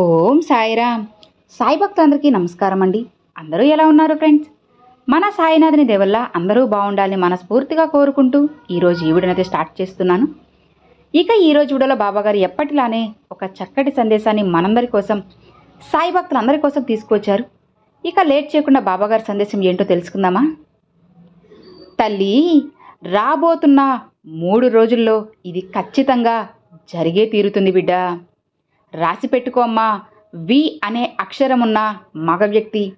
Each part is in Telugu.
ఓం సాయిరామ్. సాయి భక్తులందరికీ నమస్కారం అండి. అందరూ ఎలా ఉన్నారు ఫ్రెండ్స్? మన సాయినాథుని దేవల్ల అందరూ బాగుండాలని మనస్ఫూర్తిగా కోరుకుంటూ ఈరోజు ఈ వీడియోనైతే స్టార్ట్ చేస్తున్నాను. ఇక ఈరోజు వీడియోలో బాబాగారు ఎప్పటిలానే ఒక చక్కటి సందేశాన్ని మనందరి కోసం సాయి భక్తులందరి కోసం తీసుకొచ్చారు ఇక లేట్ చేయకుండా బాబాగారి సందేశం ఏంటో తెలుసుకుందామా? తల్లి రాబోతున్న మూడు రోజుల్లో ఇది ఖచ్చితంగా జరిగే తీరుతుంది బిడ్డ. రాసి పెట్టుకోమ్మా వి అనే అక్షరమున్న మగ వ్యక్తి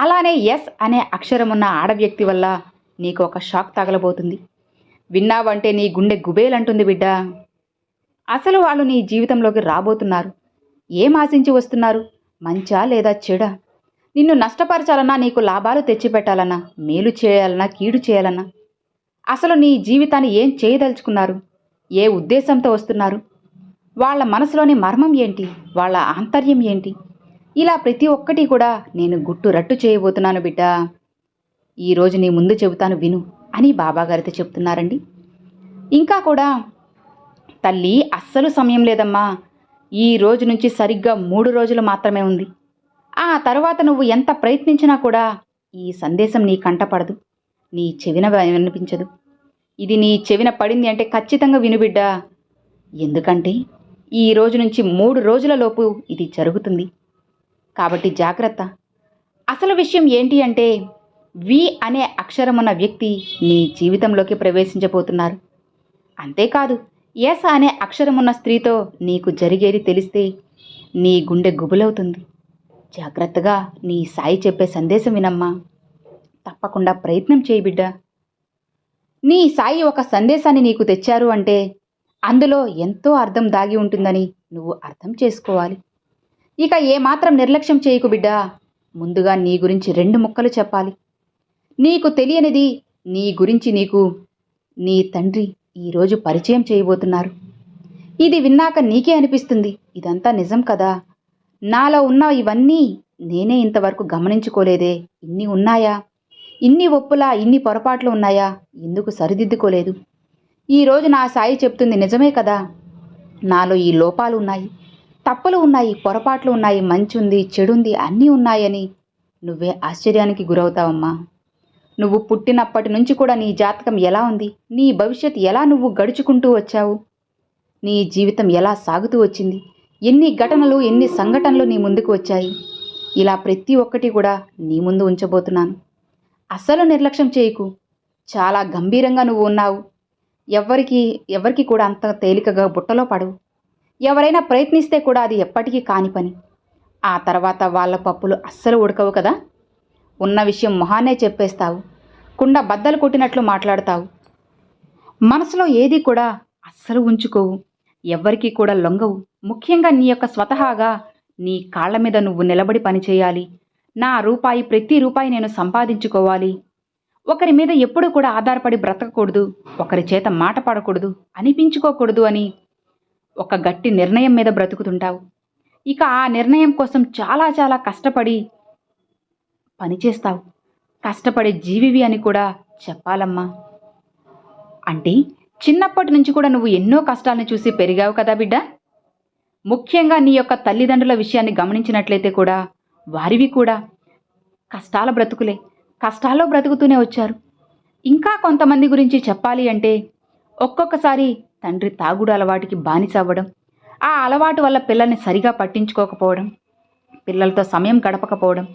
అలానే ఎస్ అనే అక్షరమున్న ఆడ వ్యక్తి వల్ల నీకు ఒక షాక్ తగలబోతుంది. విన్నావంటే నీ గుండె గుబేలంటుంది బిడ్డ. అసలు వాళ్ళు నీ జీవితంలోకి రాబోతున్నారు. ఏం ఆశించి వస్తున్నారు? మంచా లేదా చెడా? నిన్ను నష్టపరచాలన్నా నీకు లాభాలు తెచ్చిపెట్టాలన్నా మేలు చేయాలన్నా కీడు చేయాలన్నా. అసలు నీ జీవితాన్ని ఏం చేయదలుచుకున్నారు? ఏ ఉద్దేశంతో వస్తున్నారు? వాళ్ళ మనసులోని మర్మం ఏంటి? వాళ్ళ ఆంతర్యం ఏంటి? ఇలా ప్రతి ఒక్కటి కూడా నేను గుట్టు రట్టు చేయబోతున్నాను బిడ్డ. ఈరోజు నీ ముందు చెబుతాను విను అని బాబాగారితో చెప్తున్నారండి. ఇంకా కూడా తల్లి అస్సలు సమయం లేదమ్మా. ఈ రోజు నుంచి సరిగ్గా మూడు రోజులు మాత్రమే ఉంది. ఆ తర్వాత నువ్వు ఎంత ప్రయత్నించినా కూడా ఈ సందేశం నీ కంటపడదు నీ చెవిన వినిపించదు. ఇది నీ చెవిన పడింది అంటే ఖచ్చితంగా వినుబిడ్డా ఎందుకంటే ఈ రోజు నుంచి మూడు రోజులలోపు ఇది జరుగుతుంది. కాబట్టి జాగ్రత్త. అసలు విషయం ఏంటి అంటే వి అనే అక్షరమున్న వ్యక్తి నీ జీవితంలోకి ప్రవేశించబోతున్నారు. అంతేకాదు ఎస్ అనే అక్షరమున్న స్త్రీతో నీకు జరిగేది తెలిస్తే నీ గుండె గుబులవుతుంది. జాగ్రత్తగా నీ సాయి చెప్పే సందేశం వినమ్మా. తప్పకుండా ప్రయత్నం చేయి బిడ్డ. నీ సాయి ఒక సందేశాన్ని నీకు తెచ్చారు అంటే అందులో ఎంతో అర్థం దాగి ఉంటుందని నువ్వు అర్థం చేసుకోవాలి. ఇక ఏమాత్రం నిర్లక్ష్యం చేయకు బిడ్డా. ముందుగా నీ గురించి రెండు ముక్కలు చెప్పాలి. నీకు తెలియనిది నీ గురించి నీకు నీ తండ్రి ఈరోజు పరిచయం చేయబోతున్నారు. ఇది విన్నాక నీకే అనిపిస్తుంది. ఇదంతా నిజం కదా? నాలో ఉన్న ఇవన్నీ నేనే ఇంతవరకు గమనించుకోలేదే. ఇన్ని ఉన్నాయా? ఇన్ని ఒప్పులా ఇన్ని పొరపాట్లు ఉన్నాయా? ఎందుకు సరిదిద్దుకోలేదు? ఈరోజు నా సాయి చెప్తుంది నిజమే కదా? నాలో ఈ లోపాలు ఉన్నాయి తప్పులు ఉన్నాయి పొరపాట్లు ఉన్నాయి మంచి ఉంది చెడుంది అన్నీ ఉన్నాయని నువ్వే ఆశ్చర్యానికి గురవుతావమ్మా. నువ్వు పుట్టినప్పటి నుంచి కూడా నీ జాతకం ఎలా ఉంది? నీ భవిష్యత్ ఎలా నువ్వు గడుచుకుంటూ వచ్చావు? నీ జీవితం ఎలా సాగుతూ వచ్చింది? ఎన్ని ఘటనలు ఎన్ని సంఘటనలు నీ ముందుకు వచ్చాయి? ఇలా ప్రతి ఒక్కటి కూడా నీ ముందు ఉంచబోతున్నాను. అస్సలు నిర్లక్ష్యం చేయకు. చాలా గంభీరంగా నువ్వు ఉన్నావు. ఎవ్వరికి ఎవరికి కూడా అంత తేలికగా బుట్టలో పడవు. ఎవరైనా ప్రయత్నిస్తే కూడా అది ఎప్పటికీ కాని పని. ఆ తర్వాత వాళ్ళ పప్పులు అస్సలు ఉడకవు కదా? ఉన్న విషయం మొహానే చెప్పేస్తావు. కుండ బద్దలు కొట్టినట్లు మాట్లాడతావు. మనసులో ఏది కూడా అస్సలు ఉంచుకోవు. ఎవ్వరికీ కూడా లొంగవు. ముఖ్యంగా నీ యొక్క స్వతహాగా నీ కాళ్ళ మీద నువ్వు నిలబడి పనిచేయాలి నా రూపాయి ప్రతి రూపాయి నేను సంపాదించుకోవాలి. ఒకరి మీద ఎప్పుడూ కూడా ఆధారపడి బ్రతకకూడదు ఒకరి చేత మాట పడకూడదు అనిపించుకోకూడదు అని ఒక గట్టి నిర్ణయం మీద బ్రతుకుతుంటావు. ఇక ఆ నిర్ణయం కోసం చాలా చాలా కష్టపడి పనిచేస్తావు. కష్టపడే జీవివి అని కూడా చెప్పాలమ్మా. అంటే చిన్నప్పటి నుంచి కూడా నువ్వు ఎన్నో కష్టాలను చూసి పెరిగావు కదా బిడ్డ? ముఖ్యంగా నీ యొక్క తల్లిదండ్రుల విషయాన్ని గమనించినట్లయితే కూడా వారివి కూడా కష్టాల బ్రతుకులే. కష్టాల్లో బ్రతుకుతూనే వచ్చారు. ఇంకా కొంతమంది గురించి చెప్పాలి అంటే ఒక్కొక్కసారి తండ్రి తాగుడు అలవాటుకి బానిస అవ్వడం ఆ అలవాటు వల్ల పిల్లల్ని సరిగా పట్టించుకోకపోవడం పిల్లలతో సమయం గడపకపోవడం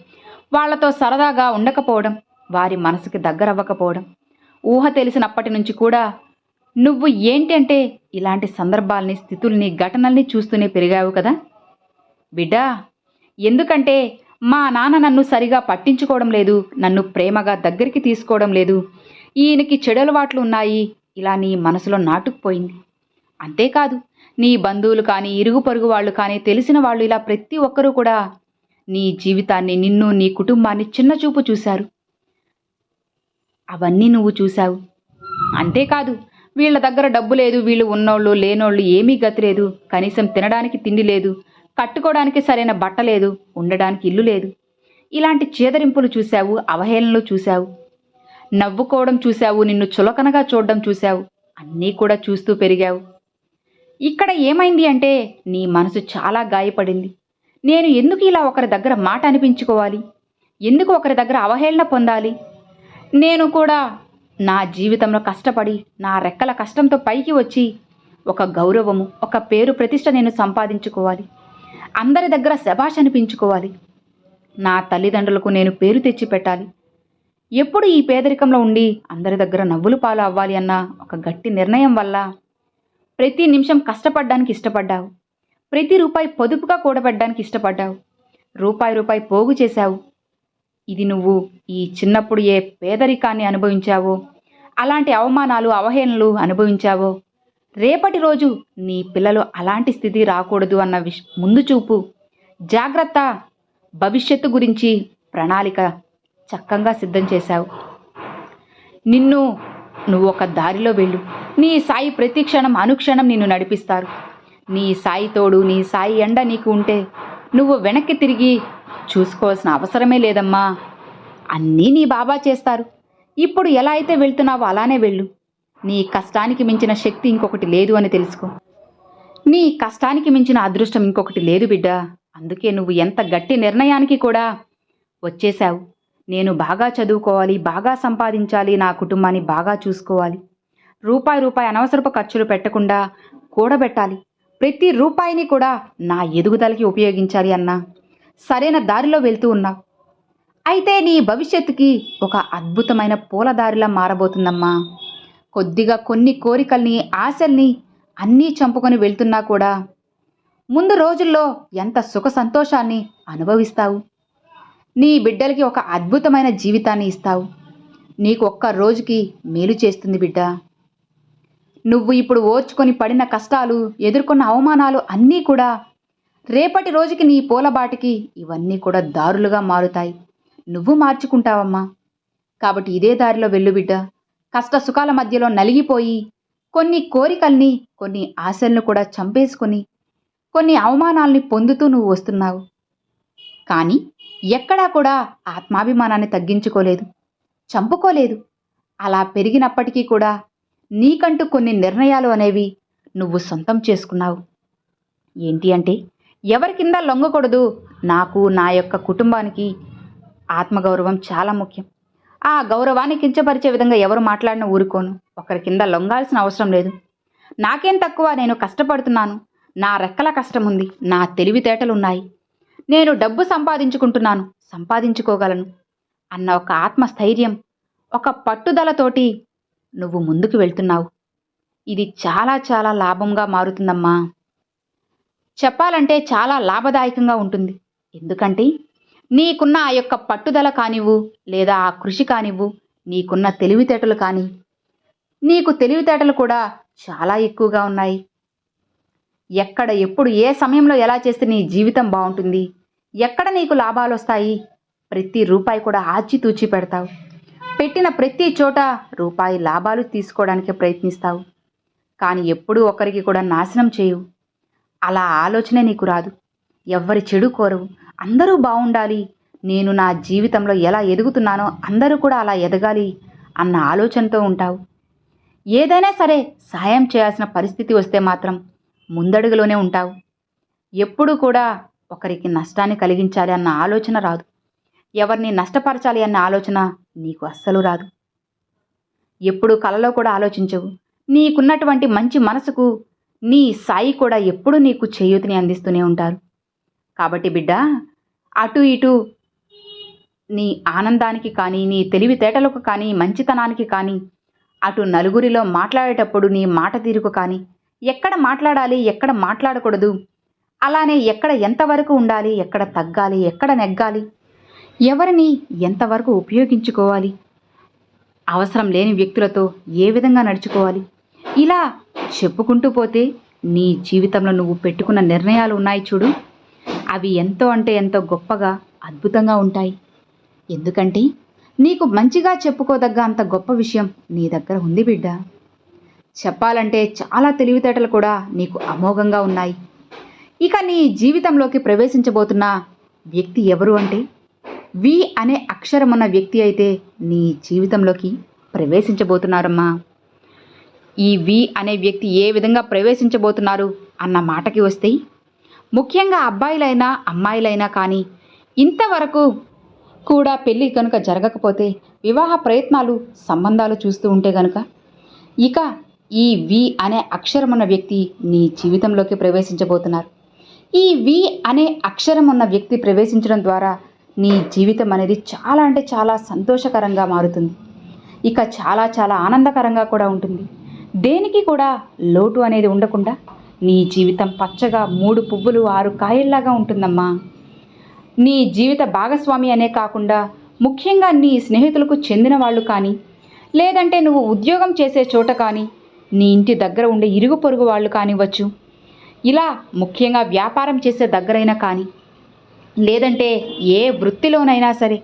వాళ్ళతో సరదాగా ఉండకపోవడం వారి మనసుకి దగ్గరవ్వకపోవడం ఊహ తెలిసినప్పటి నుంచి కూడా నువ్వు ఏంటంటే ఇలాంటి సందర్భాల్ని స్థితుల్ని ఘటనల్ని చూస్తూనే పెరిగావు కదా? బిడ్డా ఎందుకంటే మా నాన్న నన్ను సరిగా పట్టించుకోవడం లేదు నన్ను ప్రేమగా దగ్గరికి తీసుకోవడం లేదు. ఈయనకి చెడు అలవాట్లు ఉన్నాయి ఇలా నీ మనసులో నాటుకుపోయింది. అంతేకాదు నీ బంధువులు కానీ ఇరుగు పొరుగు వాళ్ళు కానీ తెలిసిన వాళ్ళు ఇలా ప్రతి ఒక్కరూ కూడా నీ జీవితాన్ని నిన్ను నీ కుటుంబాన్ని చిన్నచూపు చూశారు. అవన్నీ నువ్వు చూశావు. అంతేకాదు వీళ్ళ దగ్గర డబ్బు లేదు వీళ్ళు ఉన్నోళ్ళు లేనోళ్ళు ఏమీ గతి లేదు కనీసం తినడానికి తిండి లేదు కట్టుకోవడానికి సరైన బట్ట లేదు ఉండడానికి ఇల్లు లేదు. ఇలాంటి చేదరింపులు చూశావు అవహేళనలు చూశావు. నవ్వుకోవడం చూశావు నిన్ను చులకనగా చూడడం చూశావు. అన్నీ కూడా చూస్తూ పెరిగావు. ఇక్కడ ఏమైంది అంటే నీ మనసు చాలా గాయపడింది. నేను ఎందుకు ఇలా ఒకరి దగ్గర మాట అనిపించుకోవాలి? ఎందుకు ఒకరి దగ్గర అవహేళన పొందాలి? నేను కూడా నా జీవితంలో కష్టపడి నా రెక్కల కష్టంతో పైకి వచ్చి ఒక గౌరవము ఒక పేరు ప్రతిష్ట నేను సంపాదించుకోవాలి. అందరి దగ్గర శభాష్ అనిపించుకోవాలి. నా తల్లిదండ్రులకు నేను పేరు తెచ్చి పెట్టాలి ఎప్పుడు ఈ పేదరికంలో ఉండి అందరి దగ్గర నవ్వులు పాలు అవ్వాలి అన్న ఒక గట్టి నిర్ణయం వల్ల ప్రతి నిమిషం కష్టపడడానికి ఇష్టపడ్డావు. ప్రతి రూపాయి పొదుపుగా కూడబెట్టడానికి ఇష్టపడ్డావు. రూపాయి రూపాయి పోగు చేశావు. ఇది నువ్వు ఈ చిన్నప్పుడు ఏ పేదరికాన్ని అనుభవించావో అలాంటి అవమానాలు అవహేళనలు అనుభవించావో రేపటి రోజు నీ పిల్లలు అలాంటి స్థితి రాకూడదు అన్న విష్ ముందు చూపు. జాగ్రత్త. భవిష్యత్తు గురించి ప్రణాళిక చక్కగా సిద్ధం చేశావు. నిన్ను నువ్వు ఒక దారిలో వెళ్ళు. నీ సాయి ప్రతి క్షణం అనుక్షణం నిన్ను నడిపిస్తారు. నీ సాయి తోడు నీ సాయి ఎండ నీకు ఉంటే నువ్వు వెనక్కి తిరిగి చూసుకోవాల్సిన అవసరమే లేదమ్మా. అన్నీ నీ బాబా చేస్తారు. ఇప్పుడు ఎలా అయితే వెళ్తున్నావో అలానే వెళ్ళు. నీ కష్టానికి మించిన శక్తి ఇంకొకటి లేదు అని తెలుసుకో. నీ కష్టానికి మించిన అదృష్టం ఇంకొకటి లేదు బిడ్డ. అందుకే నువ్వు ఎంత గట్టి నిర్ణయానికి కూడా వచ్చేశావు. నేను బాగా చదువుకోవాలి బాగా సంపాదించాలి నా కుటుంబాన్ని బాగా చూసుకోవాలి. రూపాయి రూపాయి అనవసరపు ఖర్చులు పెట్టకుండా కూడబెట్టాలి. ప్రతి రూపాయిని కూడా నా ఎదుగుదలకి ఉపయోగించాలి అన్నా. సరైన దారిలో వెళ్తూ ఉన్నావు. అయితే నీ భవిష్యత్తుకి ఒక అద్భుతమైన పూలదారిలా మారబోతుందమ్మా. కొద్దిగా కొన్ని కోరికల్ని ఆశల్ని అన్నీ చంపుకొని వెళ్తున్నా కూడా ముందు రోజుల్లో ఎంత సుఖ సంతోషాన్ని అనుభవిస్తావు? నీ బిడ్డలకి ఒక అద్భుతమైన జీవితాన్ని ఇస్తావు. నీకు ఒక్క రోజుకి మేలు చేస్తుంది బిడ్డ. నువ్వు ఇప్పుడు ఓర్చుకొని పడిన కష్టాలు ఎదుర్కొన్న అవమానాలు అన్నీ కూడా రేపటి రోజుకి నీ పూలబాటికి ఇవన్నీ కూడా దారులుగా మారుతాయి. నువ్వు మార్చుకుంటావమ్మా. కాబట్టి ఇదే దారిలో వెళ్ళు బిడ్డ. కష్ట సుఖాల మధ్యలో నలిగిపోయి కొన్ని కోరికల్ని కొన్ని ఆశలను కూడా చంపేసుకొని కొన్ని అవమానాల్ని పొందుతూ నువ్వు వస్తున్నావు. కానీ ఎక్కడా కూడా ఆత్మాభిమానాన్ని తగ్గించుకోలేదు చంపుకోలేదు. అలా పెరిగినప్పటికీ కూడా నీకంటూ కొన్ని నిర్ణయాలు అనేవి నువ్వు సొంతం చేసుకున్నావు. ఏంటి అంటే ఎవరి కింద లొంగకూడదు. నాకు నా యొక్క కుటుంబానికి ఆత్మగౌరవం చాలా ముఖ్యం. ఆ గౌరవాన్ని కించపరిచే విధంగా ఎవరు మాట్లాడినా ఊరుకోను. ఒకరి కింద లొంగాల్సిన అవసరం లేదు. నాకేం తక్కువ? నేను కష్టపడుతున్నాను. నా రెక్కల కష్టం ఉంది నా తెలివితేటలు ఉన్నాయి నేను డబ్బు సంపాదించుకుంటున్నాను. సంపాదించుకోగలను. అన్న ఒక ఆత్మస్థైర్యం ఒక పట్టుదలతోటి నువ్వు ముందుకు వెళ్తున్నావు. ఇది చాలా చాలా లాభంగా మారుతుందమ్మా. చెప్పాలంటే చాలా లాభదాయకంగా ఉంటుంది. ఎందుకంటే నీకున్న ఆ యొక్క పట్టుదల కానివ్వు లేదా ఆ కృషి కానివ్వు నీకున్న తెలివితేటలు కానీ నీకు తెలివితేటలు కూడా చాలా ఎక్కువగా ఉన్నాయి. ఎక్కడ ఎప్పుడు ఏ సమయంలో ఎలా చేస్తే నీ జీవితం బాగుంటుంది? ఎక్కడ నీకు లాభాలు వస్తాయి? ప్రతి రూపాయి కూడా ఆచితూచి పెడతావు. పెట్టిన ప్రతి చోట రూపాయి లాభాలు తీసుకోవడానికి ప్రయత్నిస్తావు. కానీ ఎప్పుడూ ఒకరికి కూడా నాశనం చేయవు. అలా ఆలోచనే నీకు రాదు. ఎవ్వరి చెడు కోరవు. అందరూ బాగుండాలి నేను నా జీవితంలో ఎలా ఎదుగుతున్నానో అందరూ కూడా అలా ఎదగాలి అన్న ఆలోచనతో ఉంటావు. ఏదైనా సరే సాయం చేయాల్సిన పరిస్థితి వస్తే మాత్రం ముందడుగులోనే ఉంటావు. ఎప్పుడూ కూడా ఒకరికి నష్టాన్ని కలిగించాలి అన్న ఆలోచన రాదు. ఎవరిని నష్టపరచాలి అన్న ఆలోచన నీకు అస్సలు రాదు. ఎప్పుడు కలలో కూడా ఆలోచించవు. నీకున్నటువంటి మంచి మనసుకు నీ సాయి కూడా ఎప్పుడూ నీకు చేయూతిని అందిస్తూనే ఉంటారు. కాబట్టి బిడ్డ అటు ఇటు నీ ఆనందానికి కానీ నీ తెలివితేటలకు కానీ మంచితనానికి కానీ అటు నలుగురిలో మాట్లాడేటప్పుడు నీ మాట తీరుకు కానీ ఎక్కడ మాట్లాడాలి ఎక్కడ మాట్లాడకూడదు అలానే ఎక్కడ ఎంతవరకు ఉండాలి ఎక్కడ తగ్గాలి ఎక్కడ నెగ్గాలి ఎవరిని ఎంతవరకు ఉపయోగించుకోవాలి అవసరం లేని వ్యక్తులతో ఏ విధంగా నడుచుకోవాలి ఇలా చెప్పుకుంటూ పోతే నీ జీవితంలో నువ్వు పెట్టుకున్న నిర్ణయాలు ఉన్నాయి చూడు. అవి ఎంతో అంటే ఎంతో గొప్పగా అద్భుతంగా ఉంటాయి. ఎందుకంటే నీకు మంచిగా చెప్పుకోదగ్గ అంత గొప్ప విషయం నీ దగ్గర ఉంది బిడ్డ. చెప్పాలంటే చాలా తెలివితేటలు కూడా నీకు అమోఘంగా ఉన్నాయి. ఇక నీ జీవితంలోకి ప్రవేశించబోతున్న వ్యక్తి ఎవరు అంటే? వి అనే అక్షరం ఉన్న వ్యక్తి అయితే నీ జీవితంలోకి ప్రవేశించబోతున్నారమ్మా. ఈ వి అనే వ్యక్తి ఏ విధంగా ప్రవేశించబోతున్నారు అన్న మాటకి వస్తే ముఖ్యంగా అబ్బాయిలైనా అమ్మాయిలైనా కానీ ఇంతవరకు కూడా పెళ్ళి కనుక జరగకపోతే వివాహ ప్రయత్నాలు సంబంధాలు చూస్తూ ఉంటే కనుక ఇక ఈ వి అనే అక్షరం ఉన్న వ్యక్తి నీ జీవితంలోకి ప్రవేశించబోతున్నారు. ఈ వి అనే అక్షరం ఉన్న వ్యక్తి ప్రవేశించడం ద్వారా నీ జీవితం అనేది చాలా అంటే చాలా సంతోషకరంగా మారుతుంది. ఇక చాలా చాలా ఆనందకరంగా కూడా ఉంటుంది. దేనికి కూడా లోటు అనేది ఉండకుండా నీ జీవితం పచ్చగా మూడు పువ్వులు ఆరు కాయల్లాగా ఉంటుందమ్మా. నీ జీవిత భాగస్వామి అనే కాకుండా ముఖ్యంగా నీ స్నేహితులకు చెందిన వాళ్ళు కానీ లేదంటే నువ్వు ఉద్యోగం చేసే చోట కానీ నీ ఇంటి దగ్గర ఉండే ఇరుగు పొరుగు వాళ్ళు కానివ్వచ్చు. ఇలా ముఖ్యంగా వ్యాపారం చేసే దగ్గరైనా కానీ లేదంటే ఏ వృత్తిలోనైనా సరే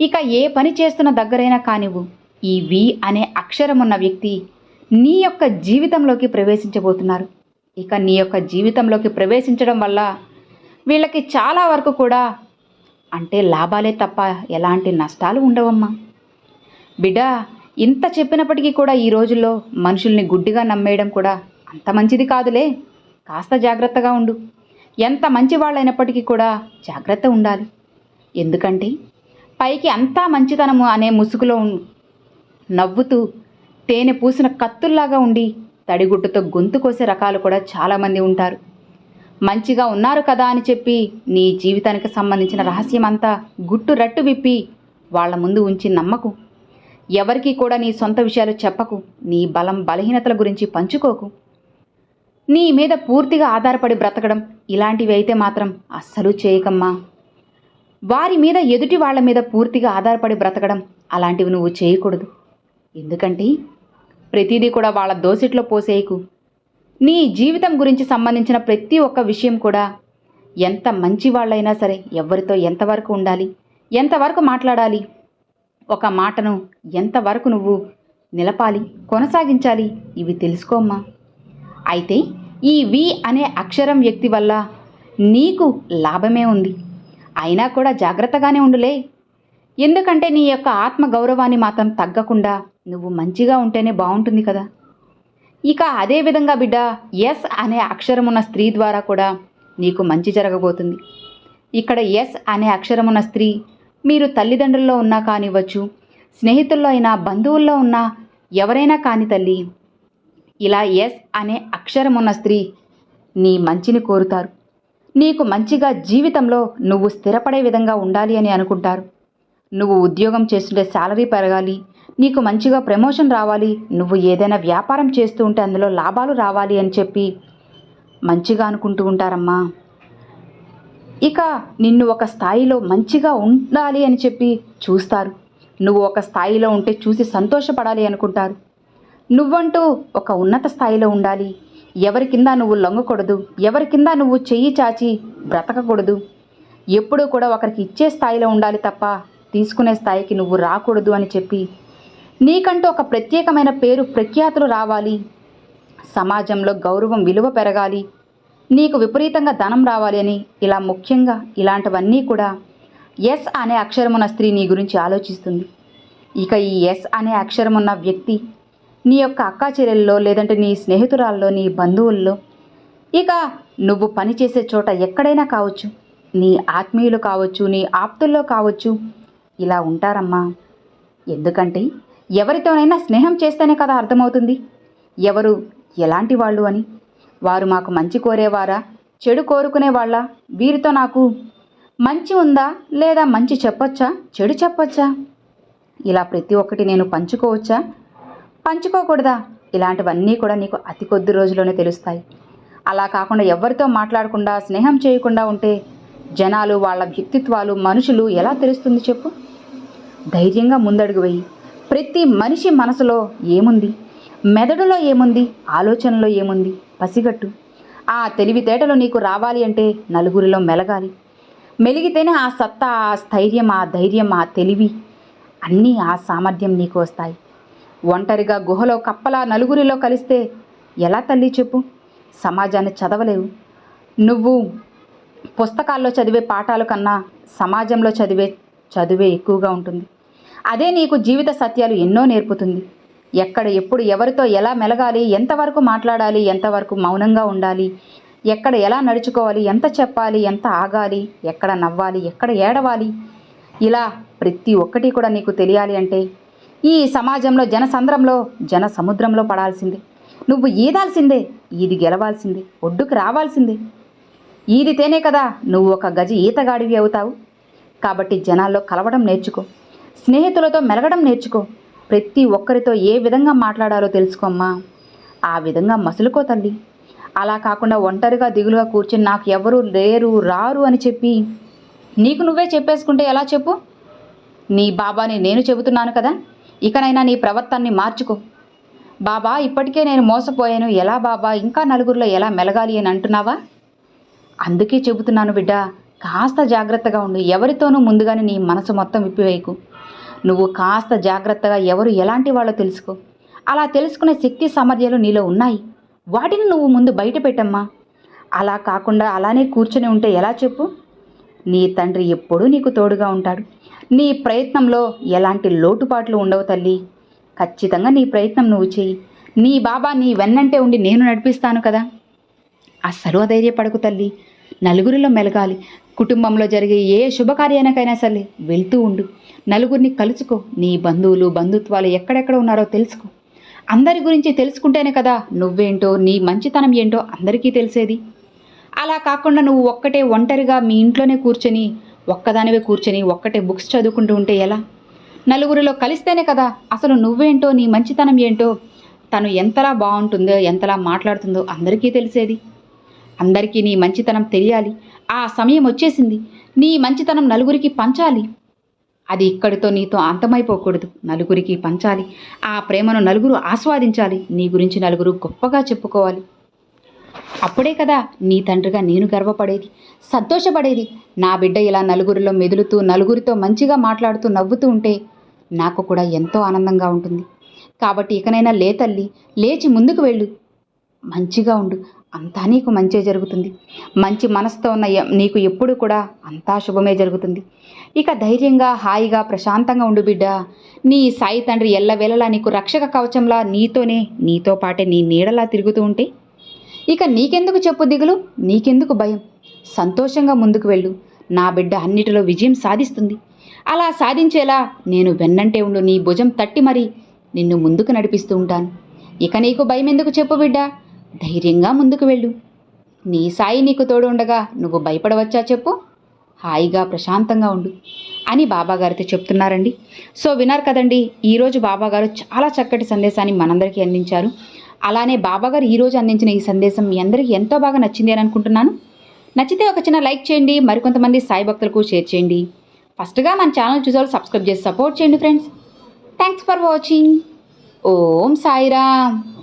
ఇక ఏ పని చేస్తున్న దగ్గరైనా కానివ్వు ఈ వి అనే అక్షరం ఉన్న వ్యక్తి నీ యొక్క జీవితంలోకి ప్రవేశించబోతున్నారు. ఇక నీ యొక్క జీవితంలోకి ప్రవేశించడం వల్ల వీళ్ళకి చాలా వరకు కూడా అంటే లాభాలే తప్ప ఎలాంటి నష్టాలు ఉండవమ్మా. బిడ్డ ఇంత చెప్పినప్పటికీ కూడా ఈ రోజుల్లో మనుషుల్ని గుడ్డిగా నమ్మేయడం కూడా అంత మంచిది కాదులే. కాస్త జాగ్రత్తగా ఉండు. ఎంత మంచి వాళ్ళైనప్పటికీ కూడా జాగ్రత్త ఉండాలి. ఎందుకంటే పైకి అంతా మంచితనము అనే ముసుగులో నవ్వుతూ తేనె పూసిన కత్తుల్లాగా ఉండి తడిగుడ్డుతో గొంతు కోసే రకాలు కూడా చాలామంది ఉంటారు. మంచిగా ఉన్నారు కదా అని చెప్పి నీ జీవితానికి సంబంధించిన రహస్యం అంతా గుట్టు రట్టు విప్పి వాళ్ళ ముందు ఉంచి నమ్మకు. ఎవరికీ కూడా నీ సొంత విషయాలు చెప్పకు. నీ బలం బలహీనతల గురించి పంచుకోకు. నీ మీద పూర్తిగా ఆధారపడి బ్రతకడం ఇలాంటివి అయితే మాత్రం అస్సలు చేయకమ్మా. వారి మీద ఎదుటి వాళ్ళ మీద పూర్తిగా ఆధారపడి బ్రతకడం అలాంటివి నువ్వు చేయకూడదు. ఎందుకంటే ప్రతిదీ కూడా వాళ్ళ దోసిట్లో పోసేయకు. నీ జీవితం గురించి సంబంధించిన ప్రతి ఒక్క విషయం కూడా ఎంత మంచి వాళ్ళైనా సరే ఎవరితో ఎంతవరకు ఉండాలి? ఎంతవరకు మాట్లాడాలి? ఒక మాటను ఎంతవరకు నువ్వు నిలపాలి? కొనసాగించాలి? ఇవి తెలుసుకోమ్మా అయితే ఈ వి అనే అక్షరం వ్యక్తి వల్ల నీకు లాభమే ఉంది. అయినా కూడా జాగ్రత్తగానే ఉండులే. ఎందుకంటే నీ యొక్క ఆత్మ గౌరవాన్ని మాత్రం తగ్గకుండా నువ్వు మంచిగా ఉంటేనే బాగుంటుంది కదా. ఇక అదే విధంగా బిడ్డ ఎస్ అనే అక్షరం ఉన్న స్త్రీ ద్వారా కూడా నీకు మంచి జరగబోతుంది. ఇక్కడ ఎస్ అనే అక్షరం ఉన్న స్త్రీ మీరు తల్లిదండ్రుల్లో ఉన్నా కానివ్వచ్చు స్నేహితుల్లో అయినా బంధువుల్లో ఉన్నా ఎవరైనా కాని తల్లి ఇలా ఎస్ అనే అక్షరం ఉన్న స్త్రీ నీ మంచిని కోరుతారు. నీకు మంచిగా జీవితంలో నువ్వు స్థిరపడే విధంగా ఉండాలి అని అనుకుంటారు. నువ్వు ఉద్యోగం చేస్తుంటే శాలరీ పెరగాలి నీకు మంచిగా ప్రమోషన్ రావాలి. నువ్వు ఏదైనా వ్యాపారం చేస్తూ ఉంటే అందులో లాభాలు రావాలి అని చెప్పి మంచిగా అనుకుంటూ ఉంటారమ్మా. ఇక నిన్ను ఒక స్థాయిలో మంచిగా ఉండాలి అని చెప్పి చూస్తారు. నువ్వు ఒక స్థాయిలో ఉంటే చూసి సంతోషపడాలి అనుకుంటారు. నువ్వంటూ ఒక ఉన్నత స్థాయిలో ఉండాలి. ఎవరి కింద నువ్వు లొంగకూడదు. ఎవరి కింద నువ్వు చెయ్యి చాచి బ్రతకకూడదు. ఎప్పుడూ కూడా ఒకరికి ఇచ్చే స్థాయిలో ఉండాలి తప్ప తీసుకునే స్థాయికి నువ్వు రాకూడదు అని చెప్పి నీకంటూ ఒక ప్రత్యేకమైన పేరు ప్రఖ్యాతులు రావాలి. సమాజంలో గౌరవం విలువ పెరగాలి. నీకు విపరీతంగా ధనం రావాలి అని ఇలా ముఖ్యంగా ఇలాంటివన్నీ కూడా ఎస్ అనే అక్షరమున్న స్త్రీ నీ గురించి ఆలోచిస్తుంది. ఇక ఈ ఎస్ అనే అక్షరమున్న వ్యక్తి నీ యొక్క అక్కా చెల్లెల్లో లేదంటే నీ స్నేహితురాల్లో నీ బంధువుల్లో ఇక నువ్వు పనిచేసే చోట ఎక్కడైనా కావచ్చు నీ ఆత్మీయులు కావచ్చు నీ ఆప్తుల్లో కావచ్చు ఇలా ఉంటారమ్మా. ఎందుకంటే ఎవరితోనైనా స్నేహం చేస్తేనే కదా అర్థమవుతుంది. ఎవరు? ఎలాంటి వాళ్ళు అని? వారు మాకు మంచి కోరేవారా? చెడు కోరుకునే వాళ్ళ? వీరితో నాకు మంచి ఉందా? లేదా మంచి చెప్పొచ్చా? చెడు చెప్పొచ్చా? ఇలా ప్రతి ఒక్కటి నేను పంచుకోవచ్చా? పంచుకోకూడదా? ఇలాంటివన్నీ కూడా నీకు అతి కొద్ది రోజుల్లోనే తెలుస్తాయి. అలా కాకుండా ఎవరితో మాట్లాడకుండా స్నేహం చేయకుండా ఉంటే జనాలు వాళ్ళ వ్యక్తిత్వాలు మనుషులు ఎలా తెలుస్తుంది చెప్పు? ధైర్యంగా ముందడుగు వెయ్యి ప్రతి మనిషి మనసులో ఏముంది? మెదడులో ఏముంది? ఆలోచనలో ఏముంది? పసిగట్టు. ఆ తెలివితేటలు నీకు రావాలి అంటే నలుగురిలో మెలగాలి. మెలిగితేనే ఆ సత్తా ఆ స్థైర్యం ఆ ధైర్యం ఆ తెలివి అన్నీ ఆ సామర్థ్యం నీకు వస్తాయి. ఒంటరిగా గుహలో కప్పలా నలుగురిలో కలిస్తే ఎలా తల్లి చెప్పు? సమాజాన్ని చదవలేవు. నువ్వు పుస్తకాల్లో చదివే పాఠాల కన్నా సమాజంలో చదివే చదువే ఎక్కువగా ఉంటుంది. అదే నీకు జీవిత సత్యాలు ఎన్నో నేర్పుతుంది. ఎక్కడ ఎప్పుడు ఎవరితో ఎలా మెలగాలి ఎంతవరకు మాట్లాడాలి ఎంతవరకు మౌనంగా ఉండాలి ఎక్కడ ఎలా నడుచుకోవాలి ఎంత చెప్పాలి ఎంత ఆగాలి ఎక్కడ నవ్వాలి ఎక్కడ ఏడవాలి. ఇలా ప్రతి ఒక్కటి కూడా నీకు తెలియాలి అంటే ఈ సమాజంలో జనసంద్రంలో జన సముద్రంలో పడాల్సిందే. నువ్వు ఈదాల్సిందే ఈది గెలవాల్సిందే ఒడ్డుకు రావాల్సిందే. ఈదితేనే కదా నువ్వు ఒక గజ ఈతగాడివి అవుతావు. కాబట్టి జనాల్లో కలవడం నేర్చుకో. స్నేహితులతో మెలగడం నేర్చుకో. ప్రతి ఒక్కరితో ఏ విధంగా మాట్లాడాలో తెలుసుకోమ్మా. ఆ విధంగా మసులుకో తల్లి. అలా కాకుండా ఒంటరిగా దిగులుగా కూర్చుని నాకు ఎవరు లేరు రారు అని చెప్పి నీకు నువ్వే చెప్పేసుకుంటే ఎలా చెప్పు? నీ బాబాని నేను చెబుతున్నాను కదా. ఇకనైనా నీ ప్రవర్తనని మార్చుకో. బాబా ఇప్పటికే నేను మోసపోయాను. ఎలా బాబా? ఇంకా నలుగురిలో ఎలా మెలగాలి అని అంటున్నావా? అందుకే చెబుతున్నాను బిడ్డ కాస్త జాగ్రత్తగా ఉండు. ఎవరితోనూ ముందుగానే నీ మనసు మొత్తం విప్పివేయకు. నువ్వు కాస్త జాగ్రత్తగా ఎవరు ఎలాంటి వాళ్ళో తెలుసుకో. అలా తెలుసుకునే శక్తి సామర్థ్యాలు నీలో ఉన్నాయి. వాటిని నువ్వు ముందు బయట పెట్టమ్మా. అలా కాకుండా అలానే కూర్చొని ఉంటే ఎలా చెప్పు? నీ తండ్రి ఎప్పుడూ నీకు తోడుగా ఉంటాడు. నీ ప్రయత్నంలో ఎలాంటి లోటుపాట్లు ఉండవు తల్లి. ఖచ్చితంగా నీ ప్రయత్నం నువ్వు చెయ్యి. నీ బాబా నీ వెన్నంటే ఉండి నేను నడిపిస్తాను కదా. అస్సలు అధైర్యపడకు తల్లి. నలుగురిలో మెలగాలి. కుటుంబంలో జరిగే ఏ శుభకార్యానికైనా సరే వెళ్తూ ఉండు. నలుగురిని కలుసుకో. నీ బంధువులు బంధుత్వాలు ఎక్కడెక్కడ ఉన్నారో తెలుసుకో. అందరి గురించి తెలుసుకుంటేనే కదా నువ్వేంటో నీ మంచితనం ఏంటో అందరికీ తెలిసేది. అలా కాకుండా నువ్వు ఒక్కటే ఒంటరిగా మీ ఇంట్లోనే కూర్చొని ఒక్కదానివే కూర్చొని ఒక్కటే బుక్స్ చదువుకుంటూ ఉంటే ఎలా? నలుగురిలో కలిస్తేనే కదా అసలు నువ్వేంటో నీ మంచితనం ఏంటో తను ఎంతలా బాగుంటుందో ఎంతలా మాట్లాడుతుందో అందరికీ తెలిసేది. అందరికీ నీ మంచితనం తెలియాలి. ఆ సమయం వచ్చేసింది. నీ మంచితనం నలుగురికి పంచాలి. అది ఇక్కడితో నీతో అంతమైపోకూడదు. నలుగురికి పంచాలి. ఆ ప్రేమను నలుగురు ఆస్వాదించాలి. నీ గురించి నలుగురు గొప్పగా చెప్పుకోవాలి. అప్పుడే కదా నీ తండ్రిగా నేను గర్వపడేది. సంతోషపడేది. నా బిడ్డ ఇలా నలుగురిలో మెదులుతూ నలుగురితో మంచిగా మాట్లాడుతూ నవ్వుతూ ఉంటే నాకు కూడా ఎంతో ఆనందంగా ఉంటుంది. కాబట్టి ఇకనైనా లే తల్లి. లేచి ముందుకు వెళ్ళు. మంచిగా ఉండు. అంతా నీకు మంచే జరుగుతుంది. మంచి మనసుతో ఉన్న నీకు ఎప్పుడు కూడా అంతా శుభమే జరుగుతుంది. ఇక ధైర్యంగా హాయిగా ప్రశాంతంగా ఉండు బిడ్డ. నీ సాయి తండ్రి ఎల్లవేళలా నీకు రక్షక కవచంలా నీతోనే నీతో పాటే నీ నీడలా తిరుగుతూ ఉంటే ఇక నీకెందుకు చెప్పు దిగులు? నీకెందుకు భయం? సంతోషంగా ముందుకు వెళ్ళు. నా బిడ్డ అన్నిటిలో విజయం సాధిస్తుంది. అలా సాధించేలా నేను వెన్నంటే ఉండు నీ భుజం తట్టి మరి నిన్ను ముందుకు నడిపిస్తూ ఉంటాను. ఇక నీకు భయం ఎందుకు చెప్పు బిడ్డ? ధైర్యంగా ముందుకు వెళ్ళు. నీ సాయి నీకు తోడు ఉండగా నువ్వు భయపడవచ్చా చెప్పు? హాయిగా ప్రశాంతంగా ఉండు అని బాబాగారితో చెప్తున్నారండి. సో విన్నారు కదండి ఈరోజు బాబాగారు చాలా చక్కటి సందేశాన్ని మనందరికీ అందించారు. అలానే బాబాగారు ఈరోజు అందించిన ఈ సందేశం మీ అందరికీ ఎంతో బాగా నచ్చింది అని అనుకుంటున్నాను. నచ్చితే ఒక చిన్న లైక్ చేయండి మరికొంతమంది సాయి భక్తులకు షేర్ చేయండి. ఫస్ట్గా మన ఛానల్ చూసారు సబ్స్క్రైబ్ చేసి సపోర్ట్ చేయండి friends. Thanks for watching. Om Sairam.